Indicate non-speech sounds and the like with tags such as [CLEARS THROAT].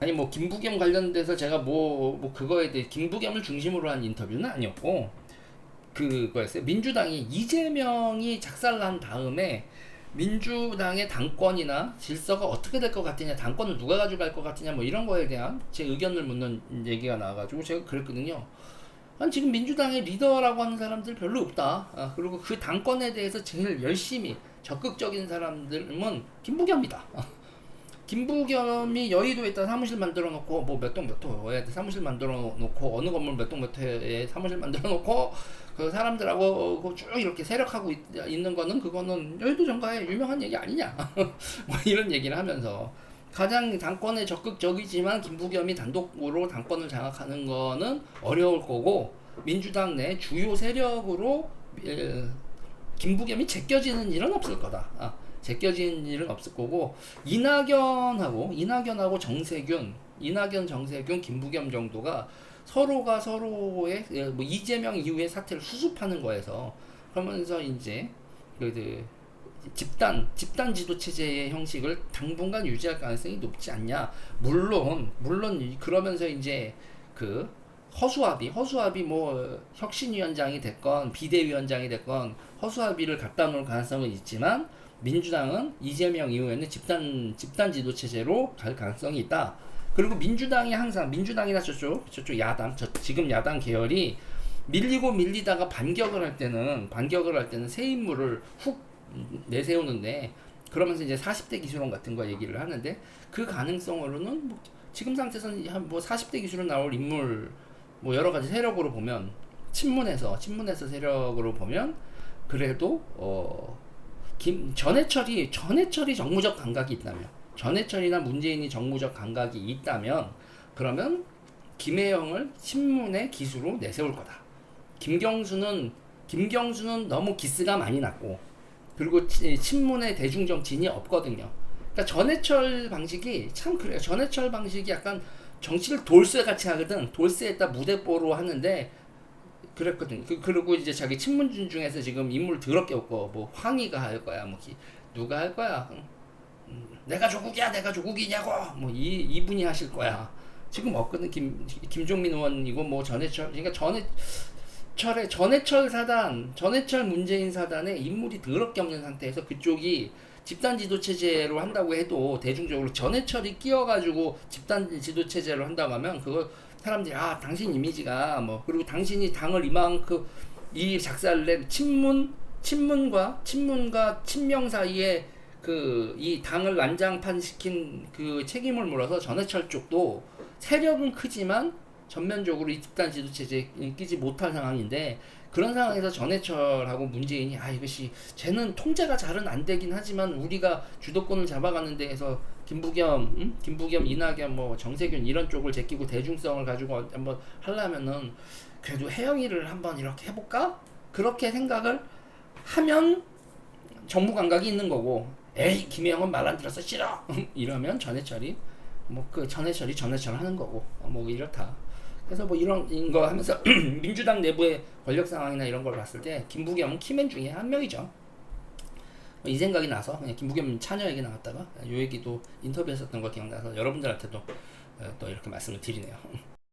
아니 뭐 김부겸 관련돼서 제가 뭐, 뭐 그거에 대해 김부겸을 중심으로 한 인터뷰는 아니었고 그거였어요. 민주당이 이재명이 작살난 다음에 민주당의 당권이나 질서가 어떻게 될 것 같으냐, 당권을 누가 가져갈 것 같으냐, 뭐 이런 거에 대한 제 의견을 묻는 얘기가 나와가지고 제가 그랬거든요. 아니 지금 민주당의 리더라고 하는 사람들 별로 없다. 아, 그리고 그 당권에 대해서 제일 열심히 적극적인 사람들은 김부겸이다. 김부겸이 여의도에다 사무실 만들어 놓고 뭐 몇 동 몇 호에 사무실 만들어 놓고 어느 건물 몇 동 몇 호에 사무실 만들어 놓고 그 사람들하고 그쭉 이렇게 세력하고 있, 있는 거는 그거는 여의도 정가의 유명한 얘기 아니냐? [LAUGHS] 뭐 이런 얘기를 하면서. 가장 당권에 적극적이지만 김부겸이 단독으로 당권을 장악하는 거는 어려울 거고 민주당 내 주요 세력으로 에, 김부겸이 제껴지는 일은 없을 거다. 아, 제껴지는 일은 없을 거고 이낙연하고 이낙연하고 정세균, 이낙연, 정세균, 김부겸 정도가 서로가 서로의 예, 뭐 이재명 이후의 사태를 수습하는 거에서 그러면서 이제 그 집단 집단 지도 체제의 형식을 당분간 유지할 가능성이 높지 않냐. 물론 물론 이- 그러면서 이제 그 허수아비 허수아비 뭐 혁신위원장이 됐건 비대위원장이 됐건 허수아비를 갖다 놓을 가능성은 있지만 민주당은 이재명 이후에는 집단 집단 지도 체제로 갈 가능성이 있다. 그리고 민주당이 항상 민주당이나 저쪽 저쪽 야당 저 지금 야당 계열이 밀리고 밀리다가 반격을 할 때는 반격을 할 때는 새 인물을 훅 내세우는데 그러면서 이제 40대 기술론 같은 거 얘기를 하는데 그 가능성으로는 뭐 지금 상태에서는 한뭐 40대 기술로 나올 인물 뭐 여러 가지 세력으로 보면 친문에서 친문에서 세력으로 보면 그래도 어 김 전해철이 전해철이 정무적 감각이 있다면 전해철이나 문재인이 정무적 감각이 있다면 그러면 김혜영을 친문의 기수로 내세울 거다. 김경수는 김경수는 너무 기스가 많이 났고 그리고 치- 친문의 대중 정치인이 없거든요. 그러니까 전해철 방식이 참 그래요. 전해철 방식이 약간 정치를 돌쇠 같이 하거든. 돌쇠에다 무대뽀로 하는데 그랬거든. 그, 그리고 이제 자기 친문준 중에서 지금 인물 더럽게 없고 뭐 황희가 할 거야, 뭐 기- 누가 할 거야. 응. 음, 내가 조국이야, 내가 조국이냐고. 뭐 이 이분이 하실 거야. 지금 없거든. 김 김종민 의원이고 뭐 전해철. 그러니까 전해 철의 전해철 사단, 전해철 문재인 사단에 인물이 더럽게 없는 상태에서 그쪽이 집단 지도 체제로 한다고 해도 대중적으로 전해철이 끼어가지고 집단 지도 체제로 한다고 하면 그거 사람들이 아 당신 이미지가 뭐 그리고 당신이 당을 이만큼 이 작사를 낸 친문 친문과 친문과 친명 사이에 그 이 당을 난장판 시킨 그 책임을 물어서 전해철 쪽도 세력은 크지만 전면적으로 이 집단 지도 체제에 끼지 못할 상황인데 그런 상황에서 전해철하고 문재인이 아 이것이 쟤는 통제가 잘은 안 되긴 하지만 우리가 주도권을 잡아가는 데에서 김부겸, 음? 김부겸, 이낙연, 뭐 정세균 이런 쪽을 제끼고 대중성을 가지고 한번 하려면은 그래도 혜영이를 한번 이렇게 해볼까? 그렇게 생각을 하면 정부 감각이 있는 거고 에이 김혜영은 말 안 들어서 싫어 [LAUGHS] 이러면 전해철이 뭐 그 전해철이 전해철 하는 거고 어, 뭐 이렇다. 그래서 뭐 이런 거 하면서 [CLEARS THROAT] 민주당 내부의 권력 상황이나 이런 걸 봤을 때 김부겸은 키맨 중에 한 명이죠. 뭐이 생각이 나서 그냥 김부겸 차녀 얘기 나왔다가 요 얘기도 인터뷰했었던 거 기억나서 여러분들한테도 어, 또 이렇게 말씀을 드리네요. [LAUGHS]